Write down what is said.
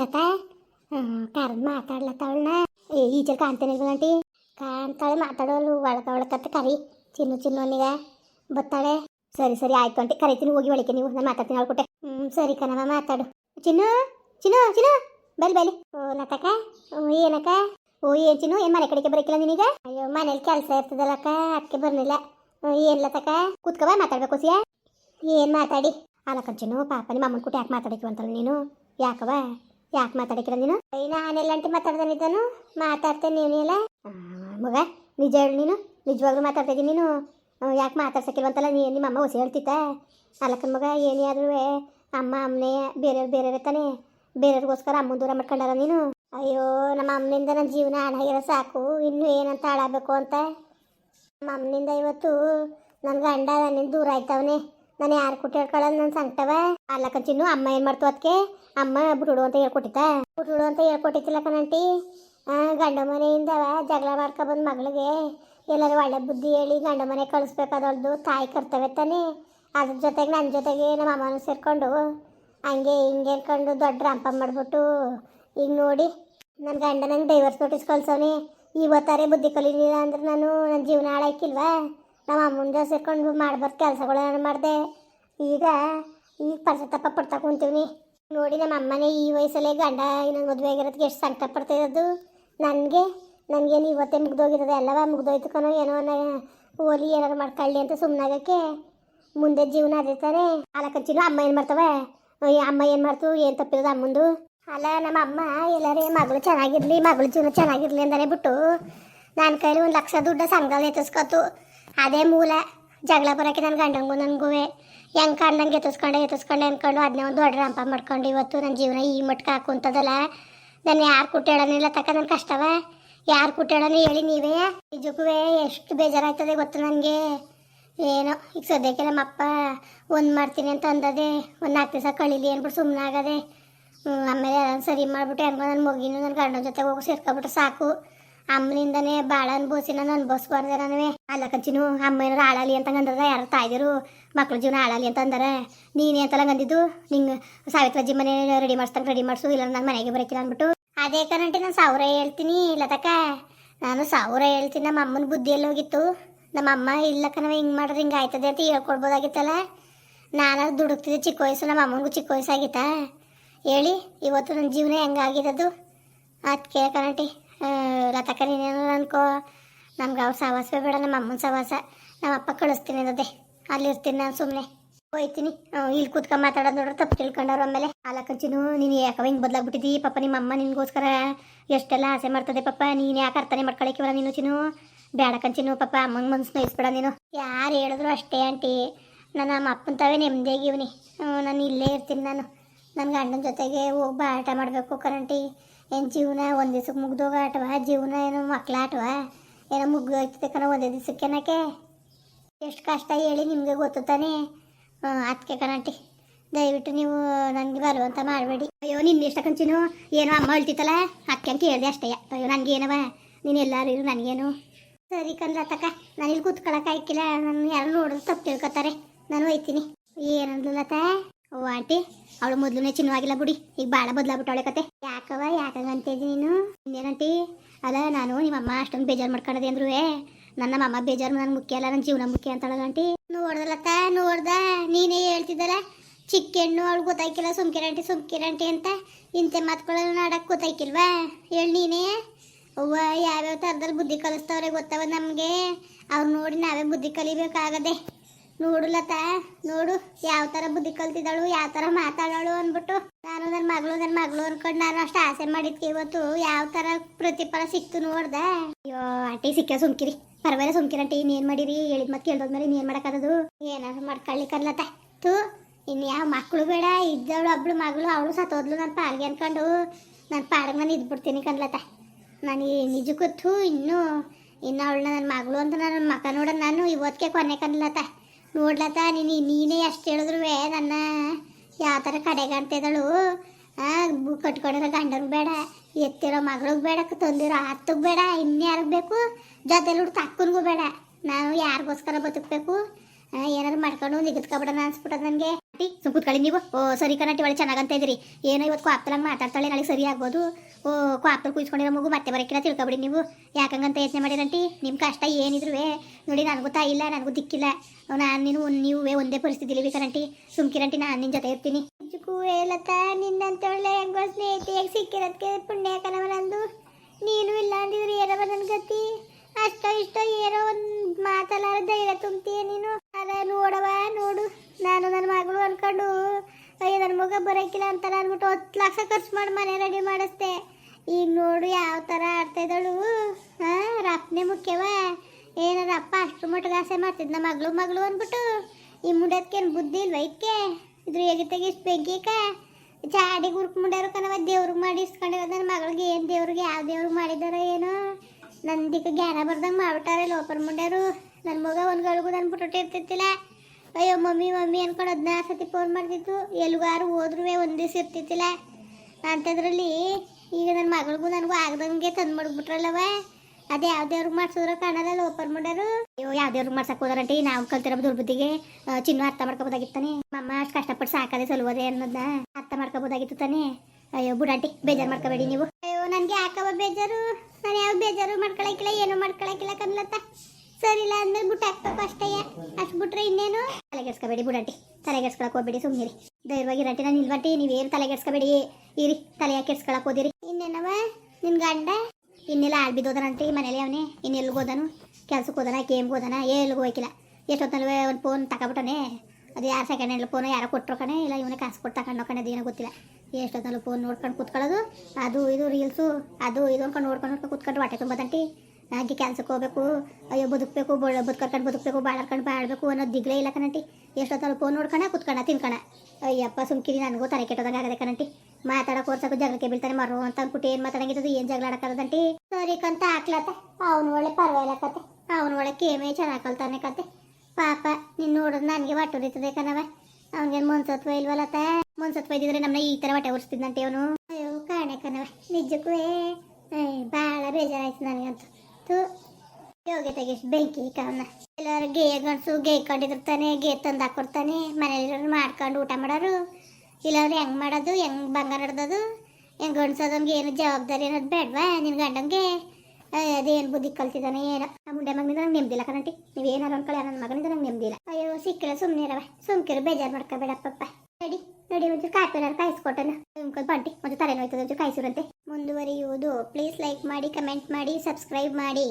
ಲತ ಕರೆದು ಏ ಈಚೆ ಕಾಣ್ತೇನೆ ಆಂಟಿ. ಕಾಣ್ತಾಳೆ, ಮಾತಾಡೋಳು ಒಳಕ ಒಳಕತ್ತ ಕರಿ. ಚಿನ್ನು ಚಿನ್ನು ಅನ್ನೀಗ ಬತ್ತಾಳೆ. ಸರಿ ಸರಿ, ಆಯ್ತು ಅಂಟಿ ಕರಿತೀನಿ, ಹೋಗಿ ಒಳಕ್ಕೆ ನೀವು. ನಾನು ಮಾತಾಡ್ತೀನಿ ಹೇಳ್ಕೊಟ್ಟೆ ಹ್ಞೂ ಸರಿ ಕಣವ ಮಾತಾಡು. ಚಿನ್ನು ಚಿನ್ನು ಚಿನ್ನು. ಬಲಿ ಬಲಿ ಓ, ಲತಕ್ಕ. ಏನಕ್ಕ? ಓ, ಏನ್ ಚಿನ್ನು? ಏನು ಮನೆ ಕಡೆಗೆ ಬರಕಿಲ್ಲ ನಿನಗೆ? ಅಯ್ಯೋ, ಮನೇಲಿ ಕೆಲಸ ಇರ್ತದಲ್ಲಕ್ಕ. ಅದಕ್ಕೆ ಬರ್ಲಿಲ್ಲ. ಏನ್ ಲತಕ್ಕ? ಕೂತ್ಕವ ಮಾತಾಡ್ಬೇಕು ಸಿಯಾ. ಏನು ಮಾತಾಡಿ? ಅಲ್ಲಕ್ಕ ಚಿನ್ನು, ಪಾಪ ನಿಮ್ಮ ಅಮ್ಮನ ಕುಟ್ಟಿ ಯಾಕೆ ಮಾತಾಡಕ್ಕಿವಂತಲ್ಲ ನೀನು? ಯಾಕವ ಯಾಕೆ ಮಾತಾಡಕ್ಕಿಲ್ಲ ನೀನು? ಏ ನಾನೆಲ್ಲಂಟಿ ಮಾತಾಡ್ದಾನಿದ್ದಾನು ಮಾತಾಡ್ತೇನೆ ನೀನು ಎಲ್ಲ ಮಗ, ನಿಜ ಹೇಳು ನೀನು. ನಿಜವಾಗ್ಲೂ ಮಾತಾಡ್ತಾ ಇದ್ದೀನಿ ನೀನು. ಯಾಕೆ ಮಾತಾಡ್ಸಕ್ಕಿಲ್ವಂತಲ್ಲ ನೀ ನಿಮ್ಮ ಅಮ್ಮ ಹೊಸ ಹೇಳ್ತಿತ್ತ ಅಲ್ಲಕ್ಕನ ಮಗ, ಏನೇ ಆದ್ರೂ ಅಮ್ಮ, ಅಮ್ಮನೇ, ಬೇರೆಯವ್ರು ಬೇರೆಯವ್ರೆ ತಾನೆ. ಬೇರೆಯವ್ರಿಗೋಸ್ಕರ ಅಮ್ಮನ ದೂರ ಮಾಡ್ಕೊಂಡಾರ ನೀನು. ಅಯ್ಯೋ, ನಮ್ಮ ಅಮ್ಮನಿಂದ ನನ್ನ ಜೀವನ ಹಾಳಾಗಿರೋ ಸಾಕು. ಇನ್ನೂ ಏನಂತ ಹಾಳಾಗಬೇಕು ಅಂತ. ನಮ್ಮ ಅಮ್ಮನಿಂದ ಇವತ್ತು ನನ್ನ ಗಂಡ ನನ್ನಿಂದ ದೂರ ಆಯ್ತವನೇ. ನಾನು ಯಾರು ಕುಟ್ಟಿ ಹೇಳ್ಕೊಳ್ಳೋದು ನನ್ನ ಸಂಕಟವ? ಅಲ್ಲಕ್ಕ ಚಿನ್ನು, ಅಮ್ಮ ಏನು ಮಾಡ್ತು ಅದಕ್ಕೆ ಅಮ್ಮ ಬಿಡುಡು ಅಂತ ಹೇಳ್ಕೊಟ್ಟಿತ್ತ ಬಿಡುಡು ಅಂತ ಹೇಳ್ಕೊಟ್ಟಿತ್ತಿಲ್ಲ ಕಣಂಟಿ ಗಂಡ ಮನೆಯಿಂದ ಜಗಳ ಮಾಡ್ಕೊಬಂದು ಮಗಳಿಗೆ. ಎಲ್ಲರೂ ಒಳ್ಳೆ ಬುದ್ಧಿ ಹೇಳಿ ಗಂಡ ಮನೆ ಕಳಿಸ್ಬೇಕಾದೊಳ್ದು ತಾಯಿ ಕರ್ತವ್ಯ ತಾನೇ. ಅದ್ರ ಜೊತೆಗೆ ನನ್ನ ಜೊತೆಗೆ ನಮ್ಮ ಅಮ್ಮನೂ ಸೇರಿಕೊಂಡು ಹಂಗೆ ಹಿಂಗೆ ಅನ್ಕೊಂಡು ದೊಡ್ಡ ರಂಪ ಮಾಡಿಬಿಟ್ಟು ಈಗ ನೋಡಿ ನನ್ನ ಗಂಡ ನಂಗೆ ಡೈವರ್ಸ್ ನೋಟಿಸ್ ಕಳ್ಸವನಿ. ಇವತ್ತಾರೆ ಬುದ್ಧಿ ಕಲೀಲಿಲ್ಲ ಅಂದ್ರೆ ನಾನು ನನ್ನ ಜೀವನ ಹಾಳಾಕಿಲ್ವಾ ನಮ್ಮ ಅಮ್ಮನ ಸೇರ್ಕೊಂಡು ಮಾಡ್ಬಾರ್ದು ಕೆಲಸಗಳು ನಾನು ಮಾಡಿದೆ. ಈಗ ಈಗ ಪಶ್ಚಾತ್ತಾಪ ಪಡ್ತಾ ಕುಂತೀವಿ ನೋಡಿ ನಮ್ಮ ಅಮ್ಮನೇ ಈ ವಯಸ್ಸಲ್ಲೇ ಗಂಡ ಇನ್ನೊಂದು ಮದುವೆ ಆಗಿರೋದಕ್ಕೆ ಎಷ್ಟು ಸಂಕಟ ಪಡ್ತಾ ಇರೋದು ನನಗೆ ನನಗೇನು ಇವತ್ತೇ ಮುಗ್ದೋಗಿರೋದು ಎಲ್ಲವ ಮುಗ್ದೋಯ್ತು ಕಣೋ, ಏನೋ ಓಲಿ ಏನಾರು ಮಾಡ್ಕೊಳ್ಳಿ ಅಂತ ಸುಮ್ಮನಾಗಕ್ಕೆ ಮುಂದೆ ಜೀವನ ಅದೇ ತಾನೇ. ಅಲಕಂಚಿನ ಅಮ್ಮ ಏನು ಮಾಡ್ತವೆ? ಅಮ್ಮ ಏನು ಮಾಡ್ತು? ಏನು ತಪ್ಪಿರೋದು ಅಮ್ಮಂದು? ಅಲ್ಲ, ನಮ್ಮ ಅಮ್ಮ ಎಲ್ಲರೇ ಮಗಳು ಚೆನ್ನಾಗಿರಲಿ, ಮಗಳ ಜೀವನ ಚೆನ್ನಾಗಿರಲಿ ಅಂತಾನೆ ಬಿಟ್ಟು ನನ್ನ ಕೈಲಿ ಒಂದು ಲಕ್ಷ ದುಡ್ಡು ಸಂಘ ಎತ್ತಿಸ್ಕೊತು ಅದೇ ಮೂಲ. ಜಗಳ ಬರೋಕ್ಕೆ ನನ್ನ ಗಂಡಂಗೂ ನನಗೂ ಹೆಂಗೆ ಕಾಣ್ದಂಗೆ ಎತ್ತಿಸ್ಕೊಂಡೆ ಎತ್ತಿಸ್ಕೊಂಡೆ ಅಂದ್ಕೊಂಡು ಅದನ್ನೇ ಒಂದು ದೊಡ್ಡ ರಂಪ ಮಾಡ್ಕೊಂಡು ಇವತ್ತು ನನ್ನ ಜೀವನ ಈ ಮಟ್ ಹಾಕೋಂತದಲ್ಲ ನಾನು ಯಾರು ಕುಟ್ಟೇಳನಿಲ್ಲ ತಕ್ಕ ನನ್ನ ಕಷ್ಟವ. ಯಾರು ಕುಟ್ಟೇಳನ ಹೇಳಿ ನೀವೇ. ನಿಜಕ್ಕೂ ಎಷ್ಟು ಬೇಜಾರಾಯ್ತದೆ ಗೊತ್ತು ನನಗೆ. ಏನೋ, ಈಗ ಸದ್ಯಕ್ಕೆ ನಮ್ಮಪ್ಪ ಒಂದು ಮಾಡ್ತೀನಿ ಅಂತ ಅಂದದೆ, ಒಂದು ನಾಲ್ಕು ದಿವಸ ಕಳೀಲಿ ಅಂದ್ಬಿಟ್ಟು ಸುಮ್ಮನೆ ಆಗದೆ. ಆಮೇಲೆ ಅದನ್ನು ಸರಿ ಮಾಡಿಬಿಟ್ಟು ಹೆಂಗೋ ನನ್ನ ಮಗಿನೂ ನನ್ನ ಗಂಡನ ಜೊತೆ ಹೋಗಿ ಸೇರ್ಕೊಬಿಟ್ರೆ ಸಾಕು. ಅಮ್ಮನಿಂದನೇ ಭಾಳ ಅನ್ಭವಿಸಿ ನಾನು ಅನ್ಭವಿಸ್ಬಾರ್ದೆ ನನವೆ ಅಲ್ಲ ಕಂಚಿನು ಅಮ್ಮ ಏನಾರು ಆಳಲಿ ಅಂತ ಅಂದ್ರ ಯಾರು ತಾಯ್ದಿರು, ಮಕ್ಳ ಜೀವನ ಆಳಲಿ ಅಂತ ಅಂದರೆ. ನೀನೇ ಅಂತಲ್ಲ ಅಂದಿದ್ದು ನಿಂಗೆ ಸಾವಿತ್ರಜ್ಜಿ ಮನೆ ರೆಡಿ ಮಾಡಿಸ್ತಂಗೆ ರೆಡಿ ಮಾಡಿಸು, ಇಲ್ಲ ನನ್ನ ಮನೆಗೆ ಬರೋಕಿಲ್ಲ ಅಂದ್ಬಿಟ್ಟು. ಅದೇ ಕರಂಟಿ ನಾನು ಸಾವಿರ ಹೇಳ್ತೀನಿ ಇಲ್ಲ ತಕ ನಾನು ಸಾವಿರ ಹೇಳ್ತೀನಿ, ನಮ್ಮ ಅಮ್ಮನ ಬುದ್ಧಿಯಲ್ಲಿ ಹೋಗಿತ್ತು? ನಮ್ಮ ಅಮ್ಮ, ಇಲ್ಲ ಕಣವ ಹಿಂಗೆ ಮಾಡ್ರೆ ಹಿಂಗೆ ಆಯ್ತದೆ ಅಂತ ಹೇಳ್ಕೊಡ್ಬೋದಾಗಿತ್ತಲ್ಲ. ನಾನು ದುಡುಕ್ತಿದ್ದೆ, ಚಿಕ್ಕ ವಯಸ್ಸು, ನಮ್ಮ ಅಮ್ಮನಿಗೂ ಚಿಕ್ಕ ವಯಸ್ಸಾಗಿತ್ತಾ. ಹೇಳಿ, ಇವತ್ತು ನನ್ನ ಜೀವನ ಅದು ಅದಕ್ಕೆ ಕಣಟಿ. ಲತಕ್ಕ ನೀನೇನು ಅನ್ಕೋ. ನಮ್ಗೆ ಅವ್ರ ಸವಾಸವೇ ಬೇಡ ನಮ್ಮ ಅಮ್ಮನ ಸವಾಸ ನಮ್ಮ ಅಪ್ಪ ಕಳಿಸ್ತೀನಿ ಅದೇ ಅಲ್ಲಿ ಇರ್ತೀನಿ ನಾನು ಸುಮ್ಮನೆ ಹೋಯ್ತೀನಿ. ಇಲ್ಲಿ ಕೂತ್ಕೊಂಡು ಮಾತಾಡೋದು ನೋಡ್ರೆ, ತಪ್ಪು ತಿಳ್ಕೊಂಡವ್ರು ಆಮೇಲೆ. ಅಲಕಂಚಿನು ನೀನು ಯಾಕವ ಹಿಂಗೆ ಬದಲಾಗ್ಬಿಟ್ಟಿದ್ದಿ ಪಾಪ ನಿಮ್ಮ ಅಮ್ಮ ನಿನಗೋಸ್ಕರ ಎಷ್ಟೆಲ್ಲ ಆಸೆ ಮಾಡ್ತದೆ ಪಾಪ. ನೀನು ಯಾಕೆ ಅರ್ಥನೆ ಮಾಡ್ಕೊಳಕಿವಲ್ಲ ನೀನು ಚಿನ್ನು. ಬೇಡ ಕಂಚಿನು ಪಾಪ. ಅಮ್ಮಂಗೆ ಮನ್ಸು ನೋಯಿಸ್ಬೇಡ ನೀನು. ಯಾರು ಹೇಳಿದ್ರು ಅಷ್ಟೇ, ಆಂಟಿ. ನಾನು ನಮ್ಮ ಅಪ್ಪನ ತಾವೇ ನೆಮ್ಮದಿಯಾಗಿವ್ನಿ ನಾನು ಇಲ್ಲೇ ಇರ್ತೀನಿ ನಾನು. ನನ್ನ ಗಂಡನ ಜೊತೆಗೆ ಹೋಗಿ ಆಟ ಮಾಡಬೇಕು ಕರಂಟಿ. ಏನು ಜೀವನ? ಒಂದು ದಿವ್ಸಕ್ಕೆ ಮುಗ್ದೋಗ ಆಟವ? ಜೀವನ ಏನೋ ಮಕ್ಳ ಆಟವ? ಏನೋ ಮುಗ್ದು ಹೋಯ್ತದೆ ಕಣ, ಒಂದೇ ದಿವ್ಸಕ್ಕೆ ಏನಕ್ಕೆ? ಎಷ್ಟು ಕಷ್ಟ ಹೇಳಿ ನಿಮಗೆ ಗೊತ್ತು ತಾನೇ? ಅದಕ್ಕೆ ದಯವಿಟ್ಟು ನೀವು ನನಗೆ ಬರುವಂತ ಮಾಡಬೇಡಿ. ಅಯ್ಯೋ, ನಿನ್ನ ಇಷ್ಟ ಕಂಚಿನ? ಏನೋ ಅಮ್ಮ ಹೇಳ್ತಿತ್ತಲ್ಲ? ಅದಕ್ಕೆ ಅಂತ ಹೇಳಿದೆ ಅಷ್ಟೇ. ಅಯ್ಯೋ ನನಗೇನವ ನೀನು ಎಲ್ಲರೂ ಇರು, ನನಗೇನು. ಸರಿ ಕನ್ಲತ್ತಕ್ಕ ನಾನು ಇಲ್ಲಿ ಕೂತ್ಕೊಳಕ್ಕೆ ಆಯ್ಕಿಲ್ಲ. ನಾನು ಯಾರು ನೋಡಿದ್ರೆ ತಪ್ಪು ತಿಳ್ಕೊತಾರೆ. ನಾನು ಹೋಯ್ತೀನಿ. ಏನಂದ್ಲತ್ತ ಓ ಆಂಟಿ, ಅವಳು ಮೊದಲನೇ ಚಿನ್ನವಾಗಿಲ್ಲ ಬಿಡಿ. ಈಗ ಭಾಳ ಬದಲಾಗ್ಬಿಟ್ಟವಳೆ ಕತೆ. ಯಾಕವ ಯಾಕಂಗಂತಿದ್ದಿ ನೀನು? ಇನ್ನೇನಂಟಿ? ಅಲ್ಲ, ನಾನು ನಿಮ್ಮಮ್ಮ ಅಷ್ಟೊಂದು ಬೇಜಾರು ಮಾಡ್ಕೊಂಡದೆ ಅಂದ್ರು ನನ್ನ ಮಮ್ಮ ಬೇಜಾರು ನನ್ನ ಮುಖ್ಯ ಅಲ್ಲ ನನ್ನ ಜೀವನ ಮುಖ್ಯ ಅಂತಳಗಂಟಿ ನೋಡ್ದಲತ್ತ ನೋಡ್ದ? ನೀನೇ ಹೇಳ್ತಿದ್ದಲ್ಲ ಚಿಕ್ಕ ಹೆಣ್ಣು ಅವಳು ಗೊತ್ತಾಯ್ಕಿಲ್ಲ ಸುಮ್ಕಿರಂಟಿ ಸುಮ್ಕಿರಂಟಿ ಅಂತ. ಇಂತೆ ಮಾತುಗಳೆಲ್ಲ ನಾಡಕ್ಕೆ ಗೊತ್ತಾಯ್ಕಿಲ್ವಾ? ಹೇಳಿ ನೀನೇ. ಅವ್ವ, ಯಾವ್ಯಾವ ಥರದಲ್ಲಿ ಬುದ್ಧಿ ಕಲಿಸ್ತವ್ರೆ ಗೊತ್ತವ ನಮಗೆ? ಅವ್ರು ನೋಡಿ ನಾವೇ ಬುದ್ಧಿ ಕಲಿಬೇಕಾಗದೆ. ನೋಡು ಲತಾ, ನೋಡು, ಯಾವ ಥರ ಬುದ್ಧಿ ಕಲ್ತಿದ್ದಾಳು, ಯಾವ ಥರ ಮಾತಾಡಾಳು ಅಂದ್ಬಿಟ್ಟು ನಾನು ನನ್ನ ಮಗಳು ನನ್ನ ಮಗಳು ಅನ್ಕೊಂಡು ನಾನು ಅಷ್ಟು ಆಸೆ ಮಾಡಿದ್ಕೆ ಇವತ್ತು ಯಾವ ತರ ಪ್ರತಿಫಲ ಸಿಕ್ತು ನೋಡ್ದೆ? ಅಯ್ಯೋ, ಆಂಟಿ ಸಿಕ್ಕ ಸುಮ್ಕಿರಿ. ಪರವಾಗಿಲ್ಲ ಆಂಟಿ ಇನ್ನೇನು ಮಾಡಿರಿ, ಹೇಳಿದ ಮತ್ತೆ ಕೇಳ್ದೋದ್ಮೇಲೆ ಇನ್ನೇನು ಮಾಡೋಕ್ಕಾಗದು ಏನಾದ್ರು ಮಾಡ್ಕೊಳ್ಳಿ ಕರ್ಲತ ತೂ ಇನ್ನು ಯಾವ ಮಕ್ಕಳು ಬೇಡ, ಇದ್ದವಳು, ಒಬ್ಳು ಮಗಳು, ಅವಳು ಸತ್ತೋದ್ಲು ನನ್ನ ಪಾಲ್ಗೆ ಅನ್ಕೊಂಡು. ನನ್ನ ಪಾಡಿಗೆ ನಾನು ಇದ್ಬಿಡ್ತೀನಿ ಕನ್ಲತ್ತ ನಾನು ನಿಜಕ್ಕೂ ಇನ್ನೂ, ಇನ್ನು ಅವಳನ್ನ ನನ್ನ ಮಗಳು ಅಂತ ನನ್ನ ಮಕ ನೋಡ ನಾನು ಇವತ್ತಿಗೆ ಕೊನೆ ಕನ್ಲತ್ತ ನೋಡ್ಲತ್ತ ನೀನು, ನೀನೇ ಎಷ್ಟು ಹೇಳಿದ್ರು ನನ್ನ ಯಾವ ಥರ ಕಡೆಗಂತಿದ್ದಳು ಕಟ್ಕೊಂಡಿರೋ ಗಂಡನಿಗೆ ಬೇಡ, ಎತ್ತಿರೋ ಮಗಳಿಗೆ ಬೇಡ, ತಂದಿರೋ ಹತ್ತಿಗೆ ಬೇಡ, ಇನ್ಯಾರಿಗೆ ಬೇಕು? ಜೊತೆಲಿ ಹುಡ್ತು ಅಕ್ಕನಿಗೂ ಬೇಡ. ನಾನು ಯಾರಿಗೋಸ್ಕರ ಬದುಕಬೇಕು? ಏನಾದ್ರು ಮಾಡ್ಕೊಂಡು ನಿಗದ್ಕೊಬಿಡೋಣ ಅನ್ಸ್ಬಿಟ್ಟದ ನನಗೆ. ಆಂಟಿ, ಸುಮ್ ಕೂತ್ಕೊಳ್ಳಿ ನೀವು. ಓ, ಸರಿ ಕಣಟಿ, ಒಳ್ಳೆ ಚೆನ್ನಾಗಂತ ಇದ್ರಿ ಏನೋ ಇವತ್ತು ಕ್ವಾಪ್ತಲಂಗೆ ಮಾತಾಡ್ತಾಳೆ, ನಾಳೆ ಸರಿ ಆಗ್ಬೋದು. ಓ ಕ್ವಾಪ್ತಲ್ ಕುಯ್ಸ್ಕೊಂಡಿರೋ ಮಗು ಮತ್ತೆ ಬರೋಕ್ಕಿಲ್ಲ ತಿಳ್ಕೊಬಿಡಿ ನೀವು. ಯಾಕಂಗಂತ ಯೋಚನೆ ಮಾಡಿರಂಟಿ ನಿಮ್ಮ ಕಷ್ಟ ಏನಿದ್ರು ನೋಡಿ ನನಗೂ ತಾಯಿ ಇಲ್ಲ, ನನಗೂ ದಿಕ್ಕಿಲ್ಲ. ನಾನು ನೀನು, ನೀವು ಒಂದೇ ಪರಿಸ್ಥಿತಿಲಿ ಕರಂಟಿ ಸುಮ್ಕಿರಂಟಿ ನಾನು ನಿನ್ ಜೊತೆ ಇರ್ತೀನಿ. ನಿಜಕ್ಕೂ ಹೇಳತ್ತ ನಿನ್ನಂತ ಒಳ್ಳೆ ಹೆಂಗೋ ಸಿಕ್ಕಿರೋದಕ್ಕೆ ಪುಣ್ಯ ಕಣವ ನಂದು. ನೀನು ಇಲ್ಲ ಅಂದಿದ್ರೆ ಏನವ ನನ್ನ ಗತಿ? ಅಷ್ಟ ಇಷ್ಟ ಏನೋ ಒಂದ್ ಮಾತಲ್ಲಾರ ಧೈರ್ಯ ತುಂಬ್ತೀಯ ನೀನು? ಅದ ನೋಡವ ನೋಡು. ನಾನು ನನ್ನ ಮಗಳು ಅನ್ಕೊಂಡು, ಅಯ್ಯೋ, ನನ್ನ ಮಗ ಬರೋಕ್ಕಿಲ್ಲ ಅಂತ ಅಂದ್ಬಿಟ್ಟು ಹತ್ತು ಲಕ್ಷ ಖರ್ಚು ಮಾಡಿ ಮನೆ ರೆಡಿ ಮಾಡಿಸ್ದೆ. ಈಗ ನೋಡು ಯಾವ ಥರ ಆಡ್ತಾ ಇದ್ದಳು. ಹಾಂ ರಪ್ಪನೇ ಮುಖ್ಯವ. ಏನಾರ ಅಪ್ಪ ಅಷ್ಟು ಮಟ್ಟಿಗೆ ಆಸೆ ಮಾಡ್ತಿದ್ದ ಮಗಳು ಮಗಳು ಅಂದ್ಬಿಟ್ಟು. ಈ ಮುಂಡದಕ್ಕೇನು ಬುದ್ಧಿ ಇಲ್ವ ಇದಕ್ಕೆ ಇದ್ರ ಹೇಗೆ ತೆಗಿಸ್ ಬೆಂಕಿಕ ಚಾಡಿಗೆ ಉರ್ಕ್ ಮುಂಡ್ಯಾರು ಕಣವ ದೇವ್ರಿಗೆ ಮಾಡಿ ಇಸ್ಕೊಂಡಿರೋದು ನನ್ನ ಮಗಳಿಗೆ. ಏನು ದೇವ್ರಿಗೆ, ಯಾವ ದೇವ್ರಿಗೆ ಮಾಡಿದಾರೋ ಏನೋ. ನಂದಿಕ್ಕೆ ಗ್ಯಾರ ಬರ್ದಂಗ ಮಾಡ್ಬಿಟ್ಟಾರೆ, ಲೋಪರ್ ಮುಂಡ್ಯಾರು. ನನ್ನ ಮಗ ಒಂದ್ಗಳಿಗೂ ನನ್ನ ಬಿಟ್ಟು ಇರ್ತಿತ್ತಿಲ್ಲ. ಅಯ್ಯೋ, ಮಮ್ಮಿ ಮಮ್ಮಿ ಅನ್ಕೊಂಡು ಹದಿನಾರು ಸತಿ ಫೋನ್ ಮಾಡ್ತಿತ್ತು. ಎಲ್ಗಾರು ಹೋದ್ರು ಒಂದು ದಿವ್ಸ ಇರ್ತಿತ್ತಿಲ್ಲ. ಅಂಥದ್ರಲ್ಲಿ ಈಗ ನನ್ನ ಮಗಳಿಗೂ ನನಗೂ ಆಗದಂಗೆ ತಂದು ಮಡಗ್ಬಿಟ್ರಲ್ಲವ ಅದೇ ಯಾವ್ದೇವ್ರಿಗೆ ಮಾಡ್ಸಿದ್ರು ಕಾಣಲ್ಲ ಲೋಪರ್ ಮಾಡ್ಯಾರು. ಅಯ್ಯೋ ಯಾವ್ದೇವ್ರಿಗೆ ಮಾಡ್ಸಕ್ ಹೋದಾರಂಟಿ ನಾವು ಕಲ್ತಿರೋ ದುರ್ಬುದ್ಧಿಗೆ ಚಿನ್ನ ಅರ್ಥ ಮಾಡ್ಕೋಬೋದಾಗಿತ್ತಾನೆ ಮಮ್ಮ, ಅಷ್ಟು ಕಷ್ಟಪಟ್ಟು ಸಾಕದೆ ಸಲುವದೆ ಅನ್ನೋದನ್ನ ಅರ್ಥ ಮಾಡ್ಕೋಬೋದಾಗಿತ್ತು ತಾನೆ. ಅಯ್ಯೋ ಬುಡಾಟಿ ಬೇಜಾರು ಮಾಡ್ಕೋಬೇಡಿ ನೀವು. ನನಗೆ ಯಾಕವ ಬೇಜಾರು? ನಾನು ಯಾವ ಬೇಜಾರು ಮಾಡ್ಕೊಳಕಿಲ್ಲ, ಏನು ಮಾಡ್ಕೊಳಕಿಲ್ಲ ಕನ್ಲತ್ತ ಸರಿ ಇಲ್ಲ ಅಂದ್ರೆ ಬುಟ್ಟ ಹಾಕ್ಬೇಕು ಅಷ್ಟೇ. ಅಷ್ಟು ಬಿಟ್ರೆ ಇನ್ನೇನು? ತಲೆಗೆಡ್ಸ್ಕೋಬೇಡಿ ಬುಡಾಟಿ. ತಲೆಗೆಡ್ಸ್ಕೊಳಕ್ ಹೋಗ್ಬೇಡಿ ಸುಮ್ಮನಿರಿ ಧೈರ್ಯವಾಗಿರಂಟಿ ನಾನು ನಿಲ್ಬಟ್ಟಿ ನೀವೇನು ತಲೆಗೆಡ್ಸ್ಕೋಬೇಡಿ. ಇರಿ, ತಲೆ ಕೆಡ್ಸ್ಕೊಳಕ್ ಹೋದಿರಿ? ಇನ್ನೇನವ? ನಿನ್ ಗಂಡ? ಇನ್ನೆಲ್ಲ ಆಳ್ ಬಿದ್ದೋದನಂತೆ ಈ ಮನೇಲಿ ಅವನೇ. ಇನ್ನೆಲ್ಲಿಗೆ ಹೋದನು? ಕೆಲ್ಸಕ್ಕೆ ಹೋದನ ಕೇಮ್ಗೆ ಹೋದನ? ಎಲ್ಲಿಗೆ ಹೋಗಿಲ್ಲ ಎಷ್ಟೊತ್ತಲ್ವೇ ಒಂದು ಫೋನ್ ತಗೊಬಿಟ್ಟನೆ ಅದು ಯಾರು ಸೆಕೆಂಡ್ ಹ್ಯಾಂಡ್ ಫೋನ್ ಯಾರೋ ಕೊಟ್ಟರು ಕಣೆ, ಇಲ್ಲ ಇವನೇ ಕಾಸು ಕೊಟ್ಟು ತಗೊಂಡು ಅದೇನೋ ಗೊತ್ತಿಲ್ಲ. ಎಷ್ಟೊತ್ತಲ್ಲೂ ಫೋನ್ ನೋಡ್ಕೊಂಡು ಕೂತ್ಕೊಳ್ಳೋದು? ಅದು ಇದು ರೀಲ್ಸು ಅದು ಇದು ಅನ್ಕೊಂಡು ನೋಡ್ಕೊಂಡು ನೋಡ್ಕೊಂಡು ಕೂತ್ಕೊಂಡು ಹೊಟ್ಟೆ ತುಂಬದಂಟಿ ನನಗೆ ಕೆಲ್ಸಕ್ಕೆ ಹೋಗ್ಬೇಕು, ಅಯ್ಯೋ ಬದುಕಬೇಕು ಬಳ ಬದುಕರ್ಕೊಂಡು ಬದುಕಬೇಕು, ಬಾಳರ್ಕೊಂಡು ಬಾಳ್ಬೇಕು ಅನ್ನೋದು ದಿಗ್ಲೇ ಇಲ್ಲ ಕಣಂಟಿ. ಎಷ್ಟೊತ್ತಲ್ಲ ಫೋನ್ ನೋಡ್ಕೊಂಡ ಕುತ್ಕೊಂಡ ತಿನ್ಕಣ. ಅಯ್ಯಪ್ಪ, ಸುಮ್ಕಿರಿ ನನಗೂ ತಲೆ ಕೆಟ್ಟದಂಗೆ ಆಗದೆ ಕಣಂಟಿ. ಮಾತಾಡೋ ಓರ್ಸಕ್ಕೂ ಜಗಳಕ್ಕೆ ಬೀಳ್ತಾನೆ ಮರು ಅಂತ ಅಂದ್ಬಿಟ್ಟು ಏನು ಮಾತಾಡಂಗಿದ್ದು ಏನು ಜಗಳ ಆಡಕ್ಕದಂಟಿ ಸರಿ ಕಂತ ಅವನ ಅವನು ಒಳ್ಳೆ ಪರವಾಗಿಲ್ಲ ಕತೆ. ಅವನು ಒಳ್ಳೆ ಕೇಮೇ ಚೆನ್ನಾಗಿ ಕಲ್ತಾನೆ ಕತೆ. ಪಾಪ, ನೀನು ನೋಡಿದ್ರೆ ನನಗೆ ಹೊಟ್ಟೆ ಕಣವ ಅವನಿಗೇನು ಮನ್ಸತ್ವ ಇಲ್ವಲ್ಲತ್ತ ಮನ್ಸತ್ವ ಇದ್ದಿದ್ರೆ ನಮ್ಮನ್ನ ಈ ಥರ ಹೊಟ್ಟೆ ಉರ್ಸ್ತಿದ್ನಂತೆ ಅವನು. ಅಯ್ಯೋ, ಕಾಣೆ ಕಣವ ನಿಜಕ್ಕೂ ಭಾಳ ಬೇಜಾರಾಯ್ತು ನನಗಂತೂ. ತು ಯೋಗ್ಯತೆಗೆ ಎಷ್ಟು ಬೆಂಕಿ ಕಾವನ ಎಲ್ಲರೂ ಗೇ ಗಂಡಸು ಗೇ ಕಂಡಿದಿರ್ತಾನೆ ಗೇ ತಂದು ಹಾಕೊಡ್ತಾನೆ ಮನೇಲಿ ಮಾಡ್ಕೊಂಡು ಊಟ ಮಾಡೋರು. ಇಲ್ಲಾಂದ್ರೆ ಹೆಂಗೆ ಮಾಡೋದು, ಹೆಂಗೆ ಬಂಗಾರ ಹಿಡ್ದದು, ಹೆಂಗೆ ಗಂಡ್ಸೋದಂಗೆ ಏನು ಜವಾಬ್ದಾರಿ ಅನ್ನೋದು ಬೇಡವಾ ನಿನ್ ಗಂಡಂಗೆ? ಅದೇನು ಬುದ್ಧಿ ಕಲ್ತಿದ್ದಾನೆ ಏನೋ. ಆ ಮುಂಡೆ ಮಗನಿಂದ ನಂಗೆ ನೆಮ್ಮದಿಲ್ಲ ಕಣಂಟಿ. ನೀವೇನಾರು ಅನ್ಕೊಳ್ಳಿ ನನ್ನ ಮಗನಿಂದ ನಂಗೆ ನೆಮ್ಮದಿಲ್ಲ ಅಯ್ಯೋ ಸಿಕ್ಕಿರ ಸುಮ್ಮನೆ ಇರವ ಸುಮ್ಕಿರು, ಬೇಜಾರು ಮಾಡ್ಕೋಬೇಡಪ್ಪಪ್ಪ ನಡಿ ನಡಿ ಒಂಚೂರು ಬಂಟಿ ಒಂದು ಕಾಯಿಸಿರಂತೆ. ಮುಂದುವರಿಯುವುದು. ಪ್ಲೀಸ್ ಲೈಕ್ ಮಾಡಿ ಕಮೆಂಟ್ ಮಾಡಿ ಸಬ್ಸ್ಕ್ರೈಬ್ ಮಾಡಿ.